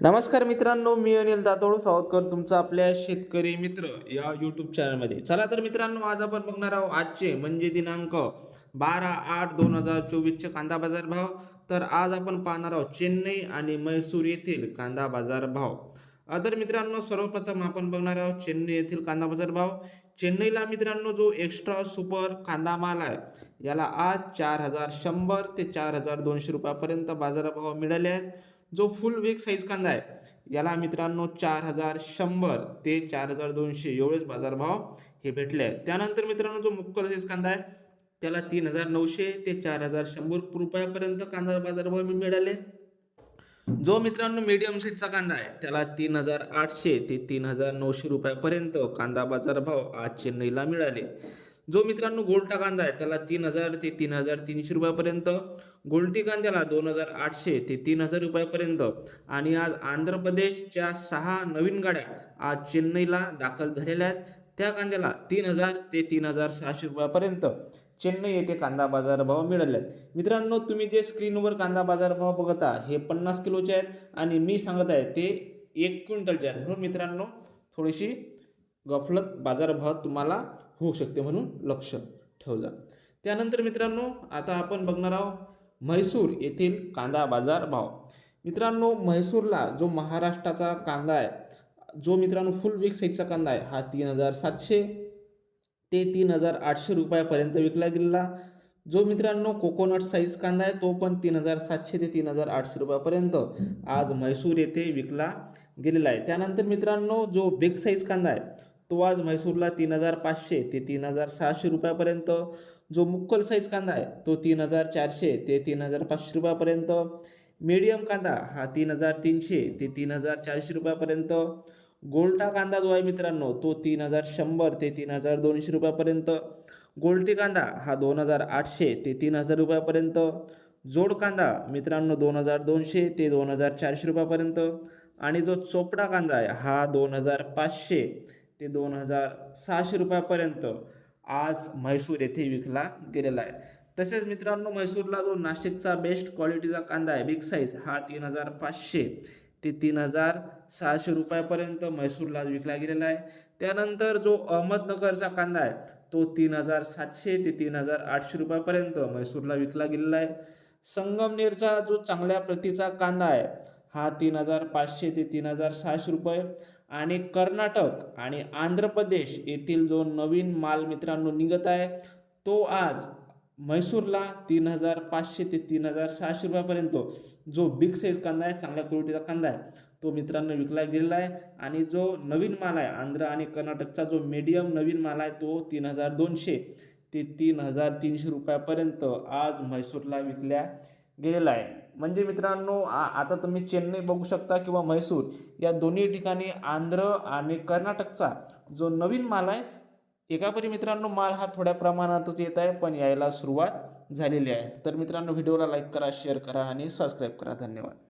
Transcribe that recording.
नमस्कार मित्रांनो मी अनिल दातोड करतो तुमचं आपल्या शेतकरी मित्र या यूट्यूब चॅनलमध्ये चला तर मित्रांनो आज आपण बघणार आहोत आजचे म्हणजे दिनांक बारा आठ दोन हजार चोवीसचे कांदा बाजार भाव. तर आज आपण पाहणार आहोत चेन्नई आणि मैसूर येथील कांदा बाजार भाव. तर मित्रांनो सर्वप्रथम आपण बघणार आहोत चेन्नई येथील कांदा बाजार भाव. चेन्नईला मित्रांनो जो एक्स्ट्रा सुपर कांदा माल आहे याला आज चार हजार शंभर ते चार हजार दोनशे रुपयापर्यंत बाजारभाव मिळाले आहेत. जो फुल वीक साईज कांदा आहे याला मित्रांनो चार हजार शंभर ते चार हजार दोनशे एवढेच बाजारभाव हे भेटले आहेत. त्यानंतर मित्रांनो जो मुक्कल साईज कांदा आहे त्याला तीन हजार नऊशे ते चार हजार शंभर रुपयापर्यंत कांदा बाजारभाव मी मिळाले. जो मित्रांनो मीडियम साईजचा कांदा आहे त्याला तीन हजार आठशे ते तीन हजार नऊशे रुपयापर्यंत कांदा बाजारभाव आज चेन्नईला मिळाले. जो मित्रांनो गोल्टा कांदा आहे त्याला तीन हजार ते तीन हजार तीनशे रुपयापर्यंत. गोल्टी कांद्याला दोन हजार आठशे ते तीन हजार रुपयापर्यंत. आणि आज आंध्र प्रदेशच्या सहा नवीन गाड्या आज चेन्नईला दाखल झालेल्या आहेत. त्या कांद्याला तीन हजार ते तीन हजार सहाशे रुपयापर्यंत चेन्नई येथे कांदा बाजारभाव मिळाले आहेत मित्रांनो तुम्ही जे स्क्रीनवर कांदा बाजारभाव बघता हे पन्नास किलोचे आहेत. आणि मी सांगत आहे ते एक क्विंटलचे आहेत. म्हणून मित्रांनो थोडीशी गफलत बाजारभाव तुम्हाला होऊ शकते म्हणून लक्ष ठेवजा. त्यानंतर मित्रांनो आता आपण बघणार आहोत म्हैसूर येथील कांदा बाजार भाव मित्रांनो म्हैसूरला जो महाराष्ट्राचा कांदा आहे जो मित्रांनो फुल वीक साईजचा कांदा आहे हा तीन हजार सातशे ते तीन हजार आठशे रुपयापर्यंत विकला गेलेला. जो मित्रांनो कोकोनट साईज कांदा आहे तो पण तीन हजार सातशे ते तीन हजार आठशे रुपयापर्यंत आज म्हैसूर येथे विकला गेलेला आहे. त्यानंतर मित्रांनो जो बिग साईज कांदा आहे तो आज म्हैसूरला तीन हजार पाचशे ते तीन हजार सहाशे रुपयापर्यंत. जो मुक्कल साईज कांदा आहे तो तीन हजार चारशे ते तीन हजार पाचशे रुपयापर्यंत. मीडियम कांदा हा तीन हजार तीनशे ते तीन हजार चारशे रुपयापर्यंत. गोल्टा कांदा जो आहे मित्रांनो तो तीन हजार शंभर ते तीन हजार दोनशे रुपयापर्यंत. गोल्टी कांदा हा दोन हजार आठशे ते तीन हजार रुपयापर्यंत. जोड कांदा मित्रांनो दोन हजार दोनशे ते दोन हजार चारशे रुपयापर्यंत. आणि जो चोपडा कांदा आहे हा दोन हजार पाचशे ते दोन हजार सहाशे रुपयापर्यंत आज म्हैसूर येथे विकला गेलेला आहे. तसेच मित्रांनो म्हैसूरला जो नाशिकचा बेस्ट क्वालिटीचा कांदा आहे बिग साईज हा तीन हजार पाचशे ते तीन हजार सहाशे रुपयापर्यंत म्हैसूरला विकला गेलेला आहे. त्यानंतर जो अहमदनगरचा कांदा आहे तो तीन हजार सातशे ते तीन हजार आठशे रुपयापर्यंत म्हैसूरला विकला गेलेला आहे. संगमनेरचा जो चांगल्या प्रतीचा कांदा आहे हा तीन हजार पाचशे ते तीन हजार सहाशे रुपये आणि कर्नाटक आणि आंध्र प्रदेश येथील जो नवीन माल मित्रांनो निघत आहे तो आज म्हैसूरला तीन हजार पाचशे ते तीन हजार सहाशे रुपयापर्यंत. जो बिग साईज कांदा आहे चांगल्या क्वालिटीचा कांदा आहे तो मित्रांनो विकला गेलेला आहे. आणि जो नवीन माल आहे आंध्र आणि कर्नाटकचा जो मीडियम नवीन माल आहे तो तीन हजार दोनशे ते तीन हजार तीनशे रुपयापर्यंत आज म्हैसूरला विकल्या गेलेला आहे. म्हणजे मित्रांनो आ आता तुम्ही चेन्नई बघू शकता किंवा म्हैसूर या दोन्ही ठिकाणी आंध्र आणि कर्नाटकचा जो नवीन माल आहे एकापरी मित्रांनो माल हा थोड्या प्रमाणातच येत आहे पण यायला सुरुवात झालेली आहे. तर मित्रांनो व्हिडिओला लाईक करा शेअर करा आणि सबस्क्राईब करा. धन्यवाद.